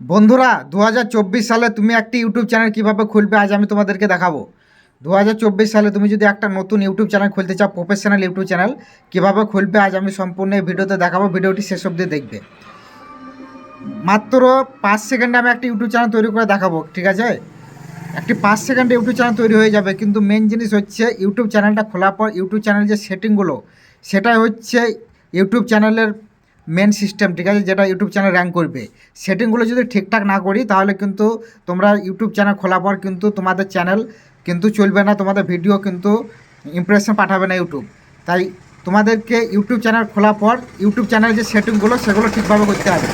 বন্ধুরা দু হাজার চব্বিশ সালে তুমি একটি ইউটিউব চ্যানেল কীভাবে খুলবে আজ আমি তোমাদেরকে দেখাবো। দু হাজার চব্বিশ সালে তুমি যদি একটা নতুন ইউটিউব চ্যানেল খুলতে চাও, প্রফেশনাল ইউটিউব চ্যানেল, কীভাবে খুলবে আজ আমি সম্পূর্ণ এই ভিডিওতে দেখাবো। ভিডিওটি শেষ অবধি দেখবে। মাত্র পাঁচ সেকেন্ডে আমি একটা ইউটিউব চ্যানেল তৈরি করে দেখাবো, ঠিক আছে? একটি পাঁচ সেকেন্ডে ইউটিউব চ্যানেল তৈরি হয়ে যাবে, কিন্তু মেন জিনিস হচ্ছে ইউটিউব চ্যানেলটা খোলার পর ইউটিউব চ্যানেল যে সেটিংগুলো সেটাই হচ্ছে ইউটিউব চ্যানেলের মেন সিস্টেম ঠিক আছে, যেটা ইউটিউব চ্যানেল র্যাঙ্ক করবে। সেটিংগুলো যদি ঠিকঠাক না করি, তাহলে কিন্তু তোমরা ইউটিউব চ্যানেল খোলার পর কিন্তু তোমাদের চ্যানেল কিন্তু চলবে না, তোমাদের ভিডিও কিন্তু ইমপ্রেশন পাঠাবে না ইউটিউব তাই তোমাদেরকে ইউটিউব চ্যানেল খোলার পর ইউটিউব চ্যানেল যে সেটিংগুলো সেগুলো ঠিকভাবে করতে হবে।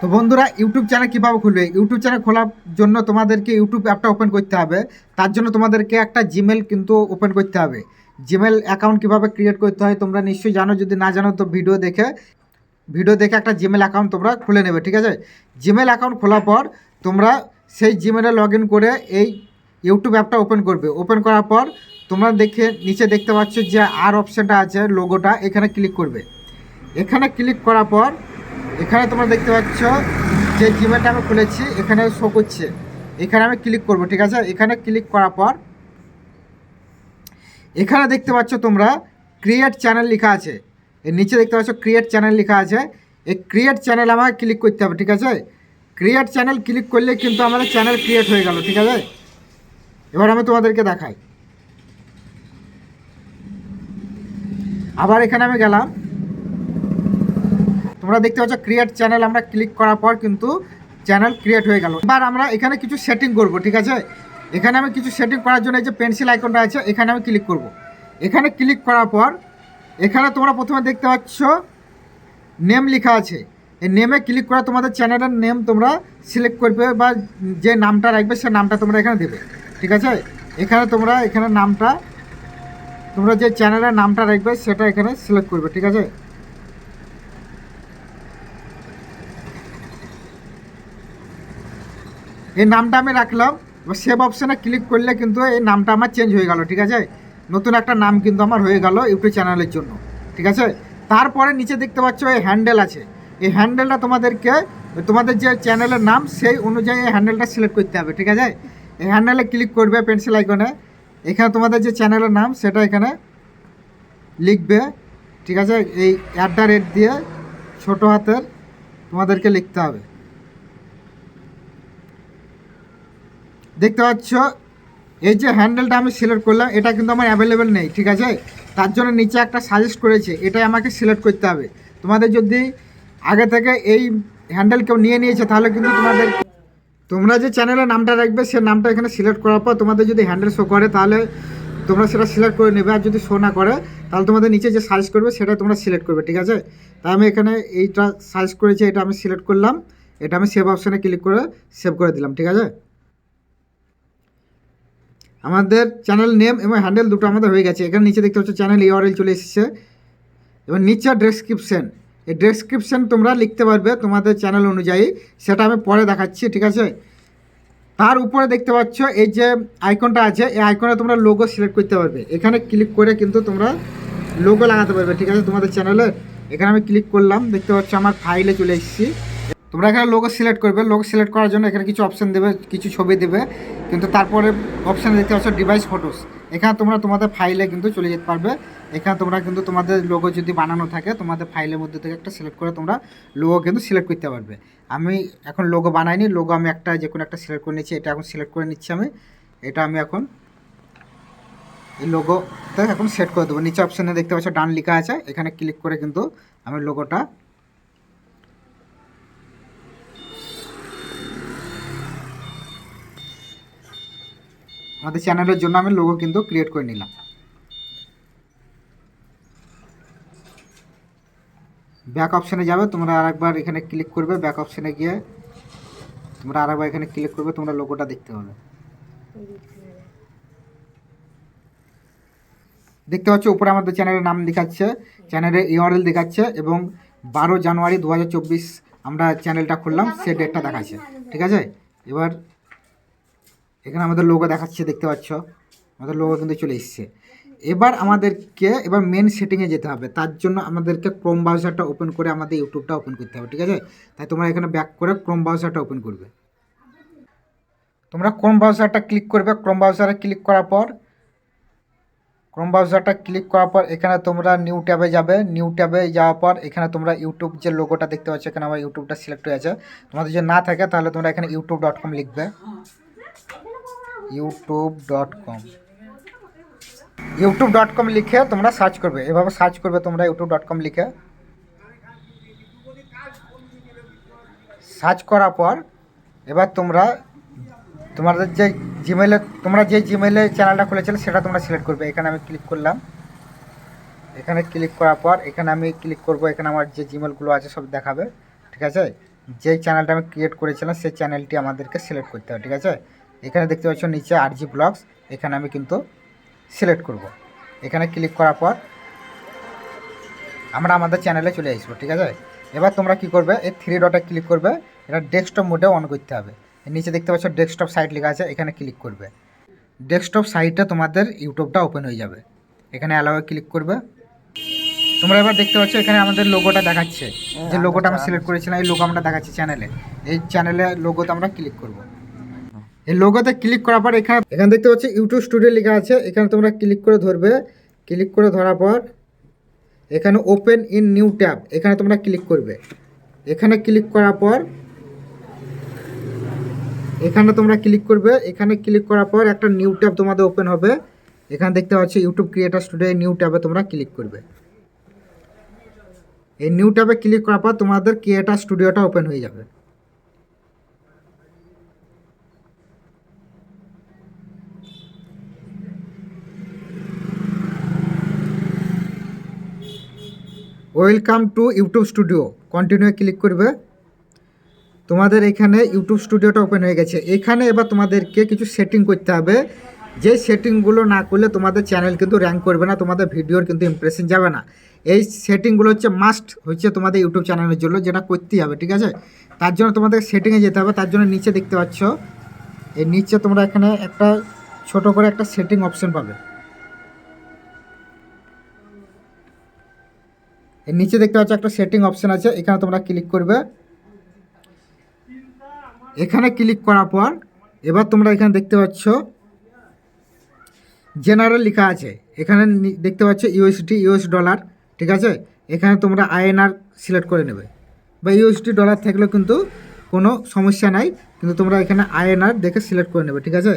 তো বন্ধুরা ইউটিউব চ্যানেল কীভাবে খুলবে? ইউটিউব চ্যানেল খোলার জন্য তোমাদেরকে ইউটিউব অ্যাপটা ওপেন করতে হবে। তার জন্য তোমাদেরকে একটা জিমেল কিন্তু ওপেন করতে হবে। জিমেল অ্যাকাউন্ট কীভাবে ক্রিয়েট করতে হয়, তোমরা নিশ্চয়ই জানো, যদি না জানো, তো ভিডিও দেখে ভিডিও দেখে একটা জিমেল অ্যাকাউন্ট তোমরা খুলে নেবে, ঠিক আছে? জিমেল অ্যাকাউন্ট খোলার পর তোমরা সেই জিমেলে লগ ইন করে এই ইউটিউব অ্যাপটা ওপেন করবে। ওপেন করার পর তোমরা দেখে, নিচে দেখতে পাচ্ছ যে আর অপশানটা আছে লোগোটা এখানে ক্লিক করবে। এখানে ক্লিক করার পর এখানে তোমরা দেখতে পাচ্ছ যে জিমেলটা আমি খুলেছি, এখানে শো করছে। এখানে আমি ক্লিক করব, ঠিক আছে? এখানে ক্লিক করার পর এখানে দেখতে পাচ্ছ তোমরা ক্রিয়েট চ্যানেল লেখা আছে। এর নিচে দেখতে পাচ্ছ ক্রিয়েট চ্যানেল লেখা আছে। এই ক্রিয়েট চ্যানেল আমাকে ক্লিক করতে হবে, ঠিক আছে? ক্রিয়েট চ্যানেল ক্লিক করলে কিন্তু আমাদের চ্যানেল ক্রিয়েট হয়ে গেল, ঠিক আছে? এবার আমি তোমাদেরকে দেখাই। আবার এখানে আমি গেলাম। তোমরা দেখতে পাচ্ছ ক্রিয়েট চ্যানেল আমরা ক্লিক করার পর কিন্তু চ্যানেল ক্রিয়েট হয়ে গেল। এবার আমরা এখানে কিছু সেটিং করব, ঠিক আছে? এখানে আমি কিছু সেটিং করার জন্য এই যে পেন্সিল আইকনটা আছে, এখানে আমি ক্লিক করব। এখানে ক্লিক করার পর এখানে তোমরা প্রথমে দেখতে পাচ্ছ নেম লেখা আছে। এই নেমে ক্লিক করে তোমাদের চ্যানেলের নেম তোমরা সিলেক্ট করবে বা যে নামটা রাখবে সে নামটা তোমরা এখানে দেবে। ঠিক আছে? এখানে তোমরা এখানে নামটা, তোমরা যে চ্যানেলের নামটা রাখবে সেটা এখানে সিলেক্ট করবে, ঠিক আছে? এই নামটা আমি রাখলাম সেভ অপশানে ক্লিক করলে কিন্তু এই নামটা আমার চেঞ্জ হয়ে গেল, ঠিক আছে? নতুন একটা নাম কিন্তু আমার হয়ে গেল ইউটিউব চ্যানেলের জন্য, ঠিক আছে? তারপরে নিচে দেখতে পাচ্ছ এই হ্যান্ডেল আছে। এই হ্যান্ডেলটা তোমাদেরকে, তোমাদের যে চ্যানেলের নাম, সেই অনুযায়ী এই হ্যান্ডেলটা সিলেক্ট করতে হবে, ঠিক আছে? এই হ্যান্ডেলে ক্লিক করবে পেন্সিল আইকনে এখানে তোমাদের যে চ্যানেলের নাম, সেটা এখানে লিখবে, ঠিক আছে? এই অ্যাট দ্য রেট দিয়ে ছোটো হাতের তোমাদেরকে লিখতে হবে। দেখতে পাচ্ছ এই যে হ্যান্ডেলটা আমি সিলেক্ট করলাম, এটা কিন্তু আমার অ্যাভেলেবেল নেই, ঠিক আছে? তার জন্য নিচে একটা সাজেস্ট করেছে, এটাই আমাকে সিলেক্ট করতে হবে। তোমাদের যদি আগে থেকে এই হ্যান্ডেল কেউ নিয়ে নিয়েছে, তাহলে কিন্তু তোমাদের তোমরা যে চ্যানেলের নামটা রাখবে, সে নামটা এখানে সিলেক্ট করার পর তোমাদের যদি হ্যান্ডেল শো করে, তাহলে তোমরা সেটা সিলেক্ট করে নেবে, আর যদি শো না করে, তাহলে তোমাদের নিচে যে সার্চ করবে, সেটা তোমরা সিলেক্ট করবে, ঠিক আছে? তাই আমি এখানে এইটা সার্চ করেছি, এটা আমি সিলেক্ট করলাম, এটা আমি সেভ অপশানে ক্লিক করে সেভ করে দিলাম, ঠিক আছে? আমাদের চ্যানেল নেম এবং হ্যান্ডেল দুটো আমাদের হয়ে গেছে। এখানে নিচে দেখতে পাচ্ছ চ্যানেল ইউআরএল চলে এসেছে। এবার নিচে ডেসক্রিপশন এই ডেসক্রিপশন তোমরা লিখতে পারবে তোমাদের চ্যানেল অনুযায়ী। সেটা আমি পরে দেখাচ্ছি, ঠিক আছে? তার উপরে দেখতে পাচ্ছ এই যে আইকনটা আছে, এই আইকনে তোমরা লোগো সিলেক্ট করতে পারবে। এখানে ক্লিক করে কিন্তু তোমরা লোগো লাগাতে পারবে, ঠিক আছে? তোমাদের চ্যানেলে এখানে আমি ক্লিক করলাম, দেখতে পাচ্ছ আমার ফাইলে চলে এসেছি। তোমরা এখানে লোগো সিলেক্ট করবে। লোগো সিলেক্ট করার জন্য এখানে কিছু অপশান দেবে, কিছু ছবি দেবে। কিন্তু তারপরে অপশানে দেখতে পাচ্ছ ডিভাইস ফটোস এখানে তোমরা তোমাদের ফাইলে কিন্তু চলে যেতে পারবে। এখানে তোমরা কিন্তু তোমাদের লোগো যদি বানানো থাকে, তোমাদের ফাইলের মধ্যে থেকে একটা সিলেক্ট করে তোমরা লোগো কিন্তু সিলেক্ট করতে পারবে। আমি এখন লোগো বানাইনি। লোগো আমি একটা যে কোনো একটা সিলেক্ট করে নিচ্ছি এটা এখন সিলেক্ট করে নিচ্ছি আমি। এটা আমি এখন এই লোগোটা এখন সেট করে দেবো। নিচে অপশানে দেখতে পাচ্ছ ডান লেখা আছে। এখানে ক্লিক করে কিন্তু আমি লোগোটা আমাদের চ্যানেলের জন্য আমি লোগো কিন্তু ক্রিয়েট করে নিলাম। ব্যাক অপশানে যাবে, তোমরা আরেকবার এখানে ক্লিক করবে ব্যাক অপশানে গিয়ে তোমরা আরেকবার এখানে ক্লিক করবে, তোমরা লোগোটা দেখতে পাবে। দেখতে পাচ্ছ, উপরে আমাদের চ্যানেলের নাম দেখাচ্ছে চ্যানেলের ইউআরএল দেখাচ্ছে এবং বারো জানুয়ারি দু হাজার চব্বিশ আমরা চ্যানেলটা খুললাম সে ডেটটা দেখাচ্ছে। ঠিক আছে? এবার এখানে আমাদের লোগো দেখাচ্ছে, দেখতে পাচ্ছ? আমাদের লোগো কিন্তু চলে এসছে। এবার আমাদেরকে, এবার মেন সেটিংয়ে যেতে হবে। তার জন্য আমাদেরকে ক্রোম ব্রাউজারটা ওপেন করে আমাদের ইউটিউবটা ওপেন করতে হবে, ঠিক আছে? তাই তোমরা এখানে ব্যাক করে ক্রোম ব্রাউজারটা ওপেন করবে। তোমরা ক্রোম ব্রাউজারটা ক্লিক করবে। ক্রোম ব্রাউজারে ক্লিক করার পর ক্রোম ব্রাউজারটা ক্লিক করার পর এখানে তোমরা নিউ ট্যাবে যাবে। নিউ ট্যাবে যাওয়ার পর এখানে তোমরা ইউটিউব যে লোগোটা দেখতে পাচ্ছ, এখানে আমার ইউটিউবটা সিলেক্ট হয়ে আছে। তোমাদের যদি না থাকে, তাহলে তোমরা এখানে ইউটিউব ডট কম লিখবে। YouTube dot com. YouTube dot com লিখে তোমরা সার্চ করবে। এভাবে সার্চ করবে তোমরা ইউটিউব ডট কম লিখে। সার্চ করার পর এবার তোমরা তোমাদের যে জিমেলে তোমরা যে জিমেলে চ্যানেলটা খুলেছিলে সেটা তোমরা সিলেক্ট করবে। এখানে আমি ক্লিক করলাম। এখানে ক্লিক করার পর এখানে আমি ক্লিক করব। এখানে আমার যে জিমেলগুলো আছে সব দেখাবে। ঠিক আছে? যেই চ্যানেলটা আমি ক্রিয়েট করেছিলাম, সেই চ্যানেলটি আমাদেরকে সিলেক্ট করতে হবে। ঠিক আছে? এখানে দেখতে পাচ্ছ নিচে আর জি ব্লগস এখানে আমি কিন্তু সিলেক্ট করব। এখানে ক্লিক করার পর আমরা আমাদের চ্যানেলে চলে আসব ঠিক আছে? এবার তোমরা কি করবে এই থ্রি ডটে ক্লিক করবে এটা ডেস্কটপ মোডে অন করতে হবে। নিচে দেখতে পাচ্ছ ডেস্কটপ সাইট লেখা আছে এখানে ক্লিক করবে। ডেস্কটপ সাইটে তোমাদের ইউটিউবটা ওপেন হয়ে যাবে। এখানে অ্যালাওয়ে ক্লিক করবে। তোমরা এবার দেখতে পাচ্ছ এখানে আমাদের লোগোটা দেখাচ্ছে। যে লোগোটা আমরা সিলেক্ট করেছিলাম এই লোগো আমরা দেখাচ্ছি চ্যানেলে এই চ্যানেলে লোগোতে আমরা ক্লিক করব। এই লোগোতে ক্লিক করার পর এখানে এখানে দেখতে পাচ্ছি ইউটিউব স্টুডিও লেখা আছে। এখানে তোমরা ক্লিক করে ধরবে। ক্লিক করে ধরার পর এখানে ওপেন ইন নিউ ট্যাব এখানে তোমরা ক্লিক করবে। এখানে ক্লিক করার পর, এখানে তোমরা ক্লিক করবে। এখানে ক্লিক করার পর একটা নিউ ট্যাব তোমাদের ওপেন হবে। এখানে দেখতে পাচ্ছি ইউটিউব ক্রিয়েটার স্টুডিও নিউ ট্যাবে তোমরা ক্লিক করবে। এই নিউ ট্যাবে ক্লিক করার পর তোমাদের ক্রিয়েটার স্টুডিওটা ওপেন হয়ে যাবে। Welcome to YouTube studio continue click করবে। তোমাদের এখানে ইউটিউব স্টুডিওটা ওপেন হয়ে গেছে। এখানে এবার তোমাদেরকে কিছু সেটিং করতে হবে। যে সেটিংগুলো না করলে তোমাদের চ্যানেল কিন্তু র্যাঙ্ক করবে না, তোমাদের ভিডিওর কিন্তু ইমপ্রেশন যাবে না। এই সেটিংগুলো হচ্ছে মাস্ট হচ্ছে তোমাদের ইউটিউব চ্যানেলের জন্য, যেটা করতেই হবে, ঠিক আছে? তার জন্য তোমাদের সেটিংয়ে যেতে হবে, তার জন্য নিচে দেখতে পাচ্ছ। এই নিচে তোমরা এখানে একটা ছোট করে একটা সেটিং অপশন পাবে। নিচে দেখতে পাচ্ছ একটা সেটিং অপশন আছে, এখানে তোমরা ক্লিক করবে। এখানে ক্লিক করার পর, এবার তোমরা এখানে দেখতে পাচ্ছ জেনারেল লেখা আছে। এখানে দেখতে পাচ্ছ ইউএসডি ইউএস ডলার ঠিক আছে? এখানে তোমরা আইএনআর সিলেক্ট করে নেবে। বা ইউএসডি ডলার থাকলেও কিন্তু কোনো সমস্যা নাই, কিন্তু তোমরা এখানে আইএনআর দেখে সিলেক্ট করে নেবে, ঠিক আছে?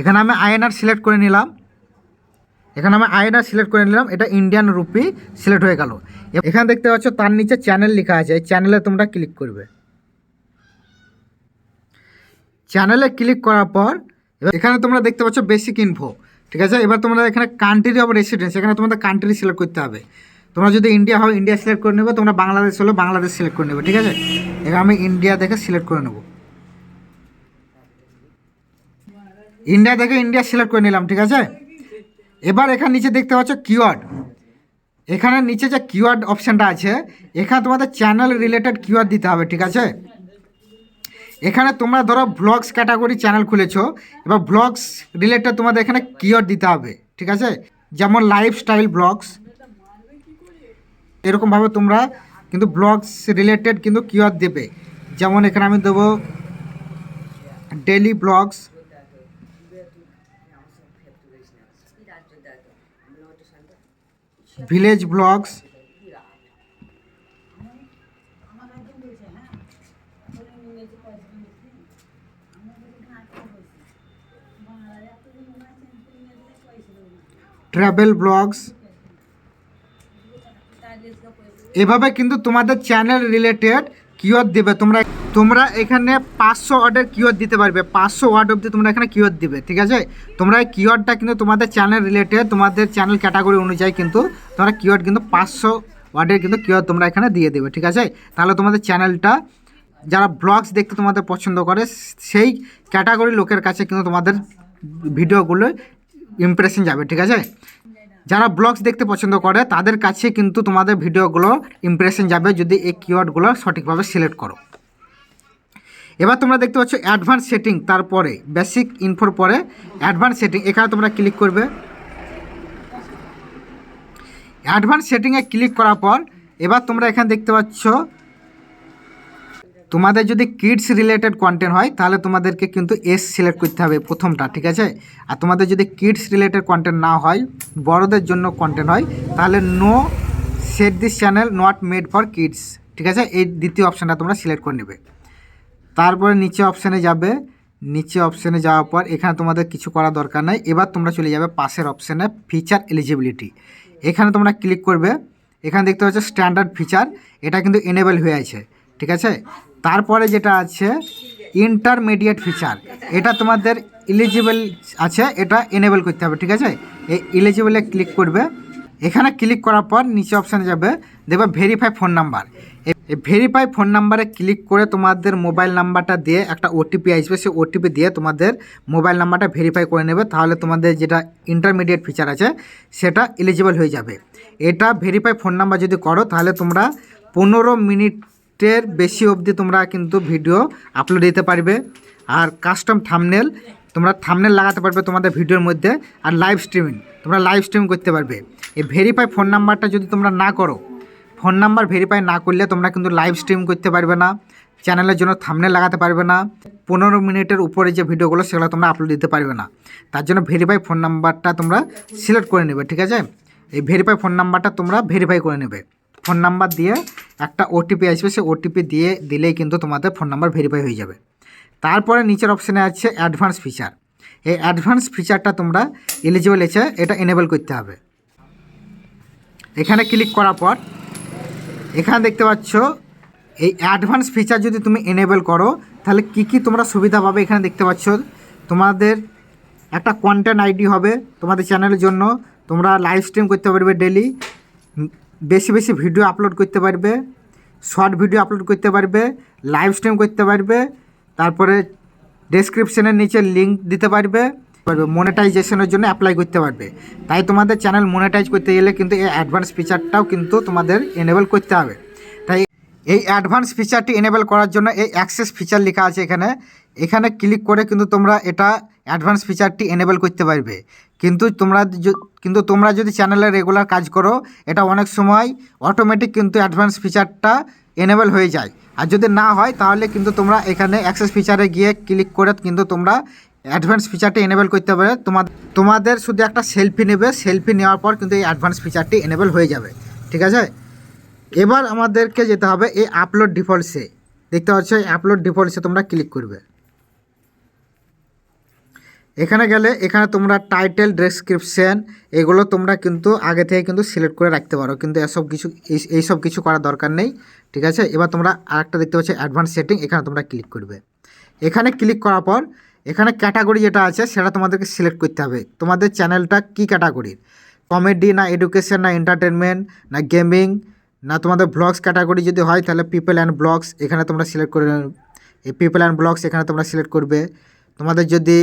এখানে আমি আইএনআর সিলেক্ট করে নিলাম। এখানে আমি আয়না সিলেক্ট করে নিলাম, এটা ইন্ডিয়ান রুপি সিলেক্ট হয়ে গেল। এখানে দেখতে পাচ্ছ তার নিচে চ্যানেল লেখা আছে, এই চ্যানেলে তোমরা ক্লিক করবে। চ্যানেলে ক্লিক করার পর, এবার এখানে তোমরা দেখতে পাচ্ছ বেসিক ইনফো ঠিক আছে? এবার তোমরা এখানে কান্ট্রি অফ রেসিডেন্স এখানে তোমাদের কান্ট্রি সিলেক্ট করতে হবে। তোমরা যদি ইন্ডিয়া হয় ইন্ডিয়া সিলেক্ট করে নেবে, তোমরা বাংলাদেশ হলে বাংলাদেশ সিলেক্ট করে নেবে, ঠিক আছে? এবার আমি ইন্ডিয়া দেখে সিলেক্ট করে নেব। ইন্ডিয়া দেখে ইন্ডিয়া সিলেক্ট করে নিলাম, ঠিক আছে? এবার এখানে নিচে দেখতে পাচ্ছ কিওয়ার্ড এখানে নিচে যে কিওয়ার্ড অপশানটা আছে, এখানে তোমাদের চ্যানেল রিলেটেড কিওয়ার্ড দিতে হবে, ঠিক আছে? এখানে তোমরা ধরো ব্লগস ক্যাটাগরি চ্যানেল খুলেছো, এবার ব্লগস রিলেটেড তোমাদের এখানে কিওয়ার্ড দিতে হবে, ঠিক আছে? যেমন লাইফস্টাইল ব্লগস এরকমভাবে তোমরা কিন্তু ব্লগস রিলেটেড কিন্তু কিওয়ার্ড দেবে। যেমন এখানে আমি দেবো daily blogs village blogs travel blogs এভাবে কিন্তু তোমাদের চ্যানেল রিলেটেড কিওয়ার্ড দেবে? তোমরা তোমরা এখানে পাঁচশো ওয়ার্ডের কিওয়ার্ড দিতে পারবে। পাঁচশো ওয়ার্ড অবধি তোমরা এখানে কিওয়ার্ড দিবে, ঠিক আছে? তোমরা এই কিওয়ার্ডটা কিন্তু তোমাদের চ্যানেল রিলেটেড তোমাদের চ্যানেল ক্যাটাগরি অনুযায়ী কিন্তু তোমরা কিওয়ার্ড কিন্তু পাঁচশো ওয়ার্ডের কিন্তু কিওয়ার্ড তোমরা এখানে দিয়ে দেবে, ঠিক আছে? তাহলে তোমাদের চ্যানেলটা যারা ব্লগস দেখতে তোমাদের পছন্দ করে, সেই ক্যাটাগরি লোকের কাছে কিন্তু তোমাদের ভিডিওগুলো ইমপ্রেশন যাবে, ঠিক আছে? যারা ব্লগস দেখতে পছন্দ করে, তাদের কাছে কিন্তু তোমাদের ভিডিওগুলো ইমপ্রেশন যাবে যদি এই কিওয়ার্ডগুলো সঠিকভাবে সিলেক্ট করো। এবার তোমরা দেখতে পাচ্ছ অ্যাডভান্স সেটিং তারপরে বেসিক ইনফোর পরে অ্যাডভান্স সেটিং এখানে তোমরা ক্লিক করবে। অ্যাডভান্স সেটিংয়ে ক্লিক করার পর, এবার তোমরা এখানে দেখতে পাচ্ছ তোমাদের যদি কিডস রিলেটেড কন্টেন্ট হয়, তাহলে তোমাদেরকে কিন্তু এস সিলেক্ট করতে হবে প্রথমটা, ঠিক আছে? আর তোমাদের যদি কিডস রিলেটেড কন্টেন্ট না হয়, বড়দের জন্য কন্টেন্ট হয়, তাহলে no set this channel not made for kids ঠিক আছে? এই দ্বিতীয় অপশানটা তোমরা সিলেক্ট করে নেবে। তারপরে নিচে অপশানে যাবে। নিচে অপশানে যাওয়ার পর এখানে তোমাদের কিছু করা দরকার নাই। এবার তোমরা চলে যাবে পাশের অপশানে ফিচার এলিজিবিলিটি এখানে তোমরা ক্লিক করবে। এখানে দেখতে পাচ্ছ স্ট্যান্ডার্ড ফিচার এটা কিন্তু এনেবল হয়ে আছে, ঠিক আছে? তারপরে যেটা আছে ইন্টারমিডিয়েট ফিচার এটা তোমাদের এলিজিবল আছে, এটা এনেবল করতে হবে, ঠিক আছে? এই এলিজিবলে ক্লিক করবে, এখানে ক্লিক করার পর নিচে অপশানে যাবে, দেখবে ভেরিফাই ফোন নাম্বার এই ভেরিফাই ফোন নাম্বারে ক্লিক করে তোমাদের মোবাইল নাম্বারটা দিয়ে একটা ওটিপি আসবে, সেই ওটিপি দিয়ে তোমাদের মোবাইল নাম্বারটা ভেরিফাই করে নেবে, তাহলে তোমাদের যেটা ইন্টারমিডিয়েট ফিচার আছে, সেটা এলিজিবল হয়ে যাবে। এটা ভেরিফাই ফোন নাম্বার যদি করো, তাহলে তোমরা পনেরো মিনিটের বেশি অবধি তোমরা কিন্তু ভিডিও আপলোড দিতে পারবে। আর কাস্টম থামনেল তোমরা থামনেল লাগাতে পারবে তোমাদের ভিডিওর মধ্যে আর লাইভ স্ট্রিমিং তোমরা লাইভ স্ট্রিম করতে পারবে। এই ভেরিফাই ফোন নাম্বারটা যদি তোমরা না করো ফোন নাম্বার ভেরিফাই না করলে তোমরা কিন্তু লাইভ স্ট্রিম করতে পারবে না চ্যানেলের জন্য থামনে লাগাতে পারবে না, পনেরো মিনিটের উপরে যে ভিডিওগুলো সেগুলো তোমরা আপলোড দিতে পারবে না। তার জন্য ভেরিফাই ফোন নাম্বারটা তোমরা সিলেক্ট করে নেবে, ঠিক আছে? এই ভেরিফাই ফোন নাম্বারটা তোমরা ভেরিফাই করে নেবে। ফোন নাম্বার দিয়ে একটা ওটিপি আসবে, সেই ওটিপি দিয়ে দিলেই কিন্তু তোমাদের ফোন নাম্বার ভেরিফাই হয়ে যাবে। তারপরে নিচের অপশানে আছে অ্যাডভান্স ফিচার এই অ্যাডভান্স ফিচারটা তোমরা এলিজিবল আছে এটা এনেবল করতে হবে। এখানে ক্লিক করার পর, এখানে দেখতে পাচ্ছ, এই অ্যাডভান্স ফিচার যদি তুমি এনেবল করো, তাহলে কি কি তোমরা সুবিধা পাবে? এখানে দেখতে পাচ্ছ, তোমাদের একটা কন্টেন্ট আইডি হবে তোমাদের চ্যানেলের জন্য। তোমরা লাইভ স্ট্রিম করতে পারবে ডেলি বেশি বেশি ভিডিও আপলোড করতে পারবে শর্ট ভিডিও আপলোড করতে পারবে লাইভ স্ট্রিম করতে পারবে, তারপরে ডেসক্রিপশনের নিচে লিঙ্ক দিতে পারবে পারবে মনিটাইজেশনের জন্য অ্যাপ্লাই করতে পারবে। তাই তোমাদের চ্যানেল মনিটাইজ করতে গেলে কিন্তু এই অ্যাডভান্স ফিচারটাও কিন্তু তোমাদের এনেবল করতে হবে। এই অ্যাডভান্স ফিচারটি এনেবল করার জন্য এই অ্যাক্সেস ফিচার লেখা আছে এখানে। এখানে ক্লিক করে কিন্তু তোমরা এটা অ্যাডভান্স ফিচারটি এনেবল করতে পারবে। কিন্তু তোমরা কিন্তু তোমরা যদি চ্যানেলে রেগুলার কাজ করো, এটা অনেক সময় অটোমেটিক কিন্তু অ্যাডভান্স ফিচারটা এনেবল হয়ে যায়। আর যদি না হয়, তাহলে কিন্তু তোমরা এখানে অ্যাক্সেস ফিচারে গিয়ে ক্লিক করে কিন্তু তোমরা অ্যাডভান্স ফিচারটি এনেবল করতে পারে তোমার তোমাদের শুধু একটা সেলফি নেবে। সেলফি নেওয়ার পর কিন্তু এই অ্যাডভান্স ফিচারটি এনেবল হয়ে যাবে। ঠিক আছে? এবার আমাদেরকে যেতে হবে এই আপলোড ডিফল্টসে দেখতে পাচ্ছ, এই আপলোড ডিফল্টসে তোমরা ক্লিক করবে। এখানে গেলে এখানে তোমরা টাইটেল ডেসক্রিপশন এগুলো তোমরা কিন্তু আগে থেকে কিন্তু সিলেক্ট করে রাখতে পারো। কিন্তু এসব কিছু, এই- এইসব কিছু করার দরকার নেই, ঠিক আছে? এবার তোমরা আরেকটা দেখতে পাচ্ছ অ্যাডভান্স সেটিং এখানে তোমরা ক্লিক করবে। এখানে ক্লিক করার পর, এখানে ক্যাটাগরি যেটা আছে সেটা তোমাদেরকে সিলেক্ট করতে হবে। তোমাদের চ্যানেলটা কী ক্যাটাগরির কমেডি না এডুকেশন না এন্টারটেনমেন্ট না গেমিং না, তোমাদের ব্লগস ক্যাটাগরি যদি হয়, তাহলে পিপল অ্যান্ড ব্লগস এখানে তোমরা সিলেক্ট করে এই পিপল অ্যান্ড ব্লগস এখানে তোমরা সিলেক্ট করবে। তোমাদের যদি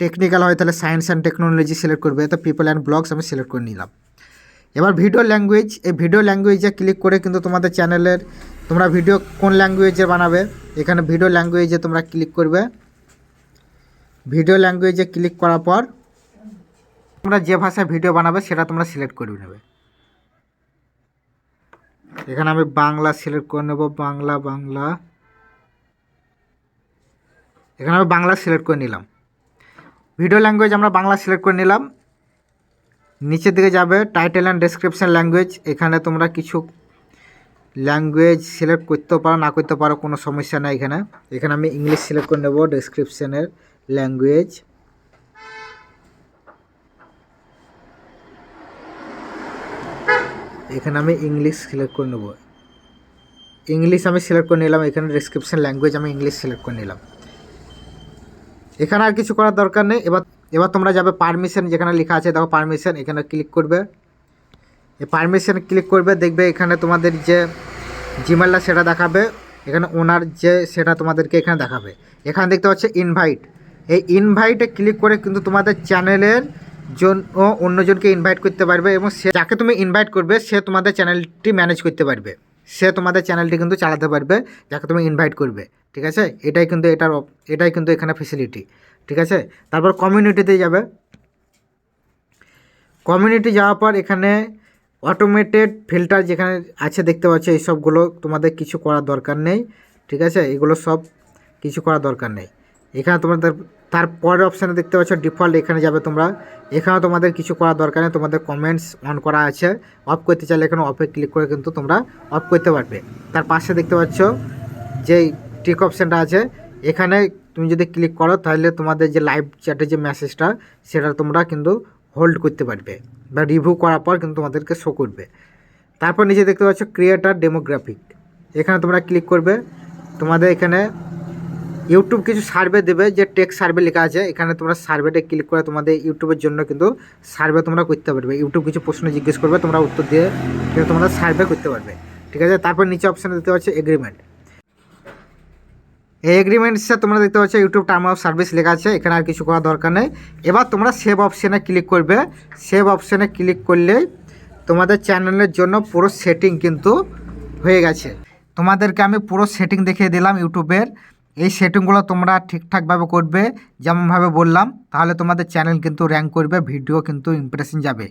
টেকনিক্যাল হয়, তাহলে সায়েন্স অ্যান্ড টেকনোলজি সিলেক্ট করবে। তো পিপল অ্যান্ড ব্লগস আমি সিলেক্ট করে নিলাম। এবার ভিডিও ল্যাঙ্গুয়েজ এই ভিডিও ল্যাঙ্গুয়েজে ক্লিক করে কিন্তু তোমাদের চ্যানেলের তোমরা ভিডিও কোন ল্যাঙ্গুয়েজে বানাবে, এখানে ভিডিও ল্যাঙ্গুয়েজে তোমরা ক্লিক করবে। ভিডিও ল্যাঙ্গুয়েজে ক্লিক করার পর তোমরা যে ভাষায় ভিডিও বানাবে, সেটা তোমরা সিলেক্ট করে নেবে। এখানে আমি বাংলা সিলেক্ট করে নেব, বাংলা বাংলা। এখানে আমি বাংলা সিলেক্ট করে নিলাম। ভিডিও ল্যাঙ্গুয়েজ আমরা বাংলা সিলেক্ট করে নিলাম। নিচের দিকে যাবে টাইটেল অ্যান্ড ডেসক্রিপশন ল্যাঙ্গুয়েজ এখানে তোমরা কিছু ল্যাঙ্গুয়েজ সিলেক্ট করতেও পারো, না করতে পারো, কোনো সমস্যা নেই এখানে। এখানে আমি ইংলিশ সিলেক্ট করে নেব ডেসক্রিপশানের ল্যাঙ্গুয়েজ এখানে আমি ইংলিশ সিলেক্ট করে নেব। ইংলিশ আমি সিলেক্ট করে নিলাম, এখানে ডেসক্রিপশন ল্যাঙ্গুয়েজ আমি ইংলিশ সিলেক্ট করে নিলাম। এখানে আর কিছু করার দরকার নেই, এবার এবার তোমরা যাবে পারমিশন যেখানে লেখা আছে, দেখো পারমিশন এখানে ক্লিক করবে। এই পারমিশন ক্লিক করবে, দেখবে এখানে তোমাদের যে জিমেলটা সেটা দেখাবে, এখানে ওনার যে সেটা তোমাদেরকে এখানে দেখাবে। এখানে দেখতে পাচ্ছ ইনভাইট এই ইনভাইটে ক্লিক করে কিন্তু তোমাদের চ্যানেলের জন্য অন্যজনকে ইনভাইট করতে পারবে এবং সে যাকে তুমি ইনভাইট করবে, সে তোমাদের চ্যানেলটি ম্যানেজ করতে পারবে। সে তোমাদের চ্যানেলটি কিন্তু চালাতে পারবে, যাকে তুমি ইনভাইট করবে, ঠিক আছে? এটাই কিন্তু এটার এটাই কিন্তু এখানে ফেসিলিটি ঠিক আছে? তারপর কমিউনিটিতে যাবে। কমিউনিটি যাওয়ার পর এখানে অটোমেটেড ফিল্টার যেখানে আছে দেখতে পাচ্ছ এই সবগুলো তোমাদের কিছু করার দরকার নেই, ঠিক আছে? এগুলো সব কিছু করার দরকার নেই। এখানে তোমাদের তারপরের অপশানে দেখতে পাচ্ছ ডিফল্ট এখানে যাবে তোমরা। এখানে তোমাদের কিছু করার দরকার নেই, তোমাদের কমেন্টস অন করা আছে। অফ করতে চাইলে এখানে অফে ক্লিক করে কিন্তু তোমরা অফ করতে পারবে। তার পাশে দেখতে পাচ্ছ যে টিক অপশানটা আছে, এখানে তুমি যদি ক্লিক করো, তাহলে তোমাদের যে লাইভ চ্যাটের যে মেসেজটা সেটা তোমরা কিন্তু হোল্ড করতে পারবে বা রিভিউ করার পর কিন্তু তোমাদেরকে শো করবে। তারপর নিচে দেখতে পাচ্ছ ক্রিয়েটার ডেমোগ্রাফিক এখানে তোমরা ক্লিক করবে, তোমাদের এখানে ইউটিউব কিছু সার্ভে দেবে, যে টেক সার্ভে লেখা আছে, এখানে তোমরা সার্ভেটা ক্লিক করে তোমাদের ইউটিউবের জন্য কিন্তু সার্ভে তোমরা করতে পারবে। ইউটিউব কিছু প্রশ্ন জিজ্ঞেস করবে, তোমরা উত্তর দিয়ে কিন্তু তোমরা সার্ভে করতে পারবে। ঠিক আছে? তারপর নিচে অপশানে দেখতে পাচ্ছ এগ্রিমেন্ট এই এগ্রিমেন্টসে তোমরা দেখতে পাচ্ছ ইউটিউব টার্ম অফ সার্ভিস লেখা আছে, এখানে আর কিছু করার দরকার নেই। এবার তোমরা সেভ অপশানে ক্লিক করবে। সেভ অপশানে ক্লিক করলেই তোমাদের চ্যানেলের জন্য পুরো সেটিং কিন্তু হয়ে গেছে। তোমাদেরকে আমি পুরো সেটিং দেখিয়ে দিলাম ইউটিউবের এই সেটিংগুলো তোমরা ঠিকঠাকভাবে করবে যেমনভাবে বললাম, তাহলে তোমাদের চ্যানেল কিন্তু র্যাঙ্ক করবে ভিডিও কিন্তু ইমপ্রেশন যাবে।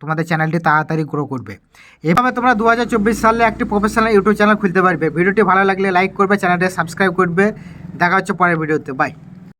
তোমাদের চ্যানেলটি তাড়াতাড়ি গ্রো করবে। এভাবে তোমরা দু হাজার চব্বিশ সালে একটি প্রফেশনাল ইউটিউব চ্যানেল খুলতে পারবে। ভিডিওটি ভালো লাগলে লাইক করবে চ্যানেলটি সাবস্ক্রাইব করবে। দেখা হচ্ছে পরের ভিডিওতে বাই